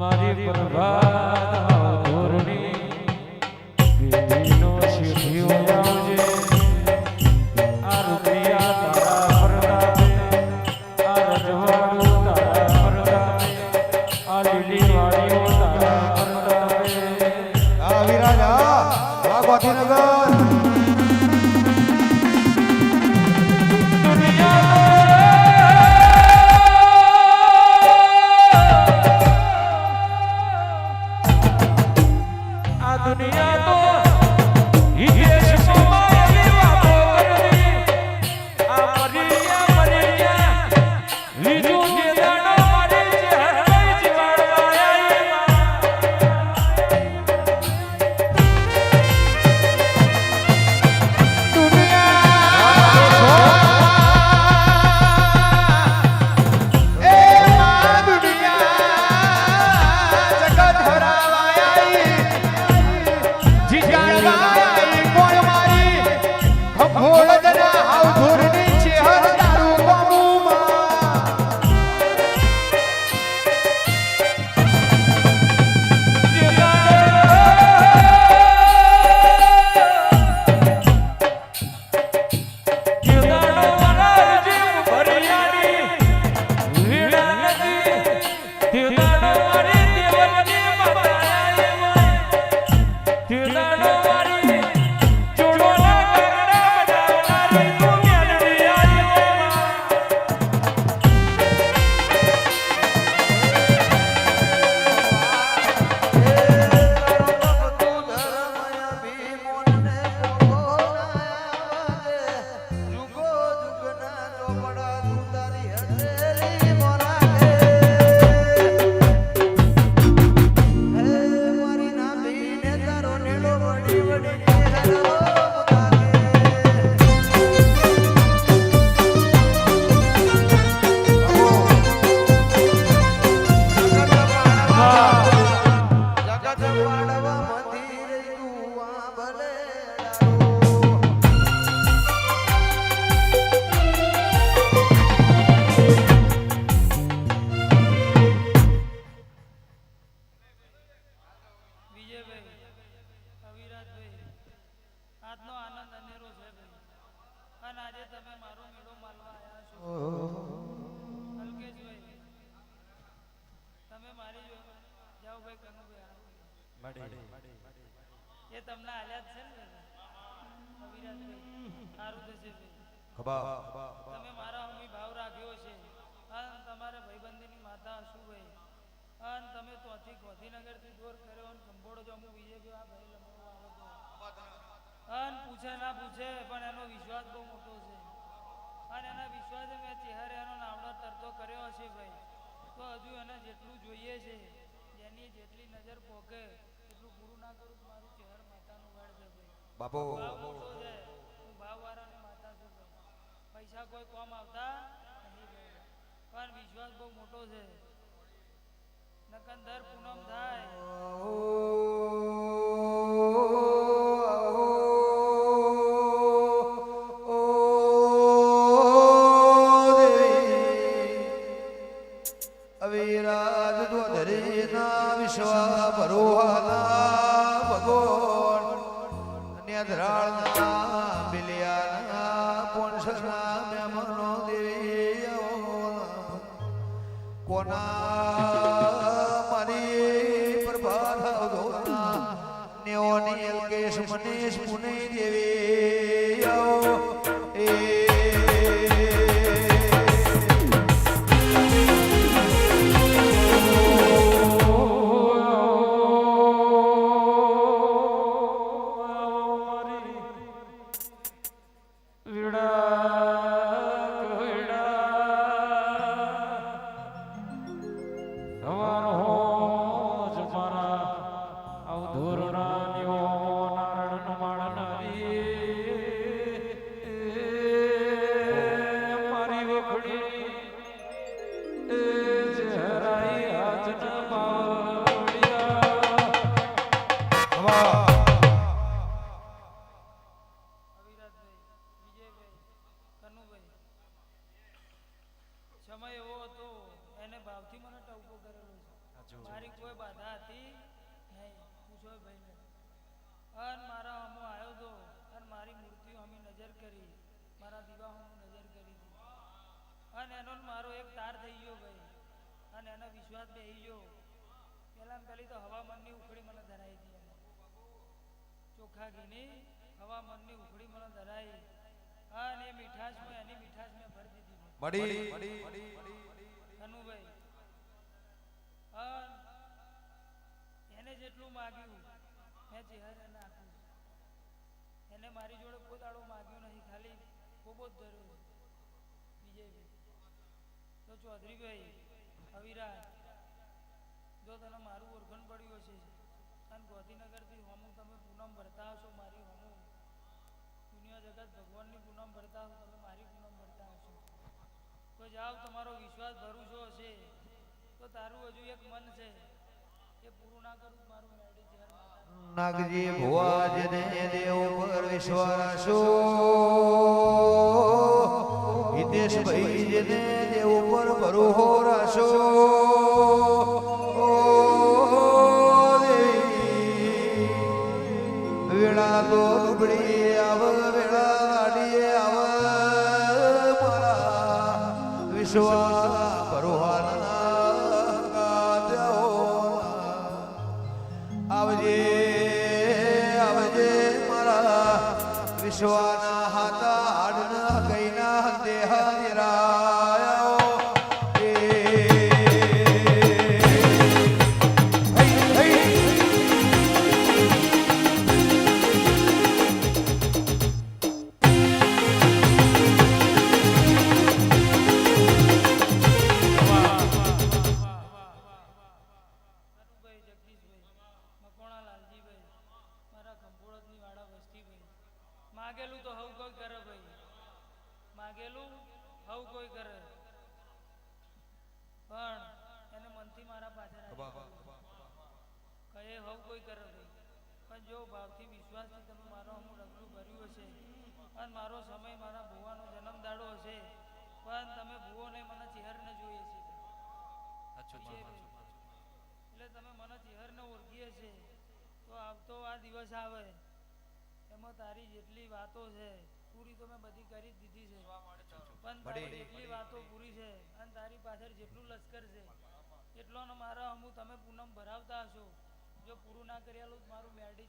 મારી પ્રભાત એ તમને આલ્યા છે ને સારું થશે તમે મારા હમી ભાવ રાખ્યો છે. અને તમારા ભાઈબંધીની માતા હશુભાઈ અને તમે ત્યાંથી ગાંધીનગરથી દૂર કર્યો અને કંબોડો જો અમુક વિજયભાઈ આ ભાઈ અને પૂછે ના પૂછે પણ એનો વિશ્વાસ બહુ મોટો છે. અને એના વિશ્વાસે મેં ચહેરે એનો નાવડો તરતો કર્યો હશે ભાઈ. તો હજુ એને જેટલું જોઈએ છે જેની જેટલી નજર પોકે બાપુ. પૈસા કોઈ કોમ આવતા નહીં પણ વિશ્વાસ બહુ મોટો છે. નકંદર પૂનમ થાય. અવિરાજ ધોધરી ના વિશ્વા ભરોહાના ભગવાન નેધરાળ ના બિલિયાના પોણસના મેમનો દેવી. કોના મારી પ્રભાત અવધોના નેઓની અલ્કેશ મનીષ પુણે દેવી મારી હતો મારી કોઈ બાધા હતી? નહીં. પૂછો ભાઈને. અન મારા અમો આવ્યો તો અન મારી મૂર્તિઓ અમે નજર કરી. મારા દીવા હું નજર કરી હતી. અને એનો મારો એક તાર થઈ ગયો ભાઈ. અને એનો વિશ્વાસ બેહી ગયો. પહેલાં પહેલી તો હવામાનની ઉખડી મને ધરાઈ હતી એને. ચોખ્ખા ઘીની હવામાનની ઉખડી મને ધરાઈ. અને એ મીઠાશ મેં એની મીઠાશ મેં ભરી દીધી. મળી. જેટલું માગ્યું, મેં ચહેર આપ્યું. એને મારી જોડે કોઈ દાડો માગ્યું નહીં, ખાલી ખૂબ જ ધર્યો વિજયભાઈ તો ચૌધરીભાઈ, અવિરાજ, જો તને મારું ઓળખણ પડ્યું હશે, અને ગાંધીનગરથી હોમું તમે પૂનમ ભરતા હશો, મારી હોમું. દુનિયા જગત ભગવાનની પૂનમ ભરતા હશો તમે મારી પૂનમ ભરતા હશો. તો જાઓ, તમારો વિશ્વાસ ભરું છો હશે, તો તારું હજુ એક મન છે. નાગજી ભુવાજને દેવ પર વિશ્વાસો. હિતેશભાઈ જેને દેવ પર ભરોહો રાશો. વિશ્વાના મારા પાછળ કહે હવ કોઈ કરે પણ જો ભાવથી વિશ્વાસથી તમે મારો હું ડગલું ભર્યું હશે અને મારો સમય મારા ભુવાનો જન્મ દાડો હશે પણ તમે ભુવોને મને ચહેરને જોઈએ છે. એટલે તમે મને ચહેરને ઓળખીએ છે તો આવતો આ દિવસ આવે. એમાં તારી જેટલી વાતો છે પૂરી તો મેં બધી કરી દીધી છે. પણ તારી જેટલી વાતો પૂરી છે અને તારી પાછળ જેટલું લશ્કર છે એટલો ને મારા અમુ તમે પૂનમ ભરાવતા હશો. જો પૂરું ના કરેલું મારું મેરડી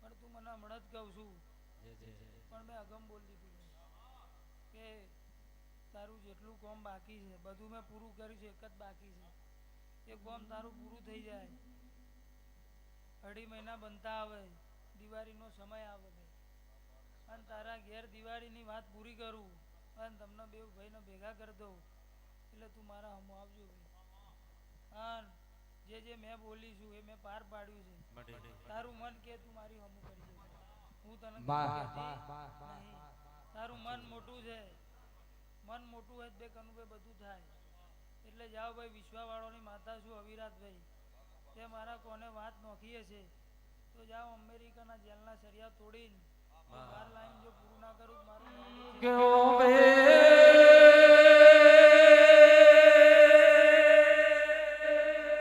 પણ તું મને હમણાં જ કહું છું. પણ મેં અગમ બોલ દીધું કે તારું જેટલું કોમ બાકી છે બધું મેં પૂરું કર્યું છે એક જ બાકી છે. એ કોમ તારું પૂરું થઈ જાય. અઢી મહિના બનતા આવે દિવાળીનો સમય આવે ભાઈ અને તારા ઘેર દિવાળીની વાત પૂરી કરું અને તમને બે ભાઈને ભેગા કરી દઉં એટલે તું મારા હમ આવજો ભાઈ અને જે જે મેં બોલી છું એ મેં પાર પાડ્યું છે. તારું મન કે તું મારી હમું દે. હું તને તારું મન મોટું છે. મન મોટું હોય તો બે કનુભાઈ બધું થાય. એટલે જાઓ ભાઈ વિશ્વાવાળોની માતા છું અવિરાજભાઈ. તે મારા કોને વાત નોખી હશે? તો જાઓ અમેરિકાના જેલના સરિયા તોડીને. બહાર લાઈન જો પૂરું ના કરું મારું કે ઓ બે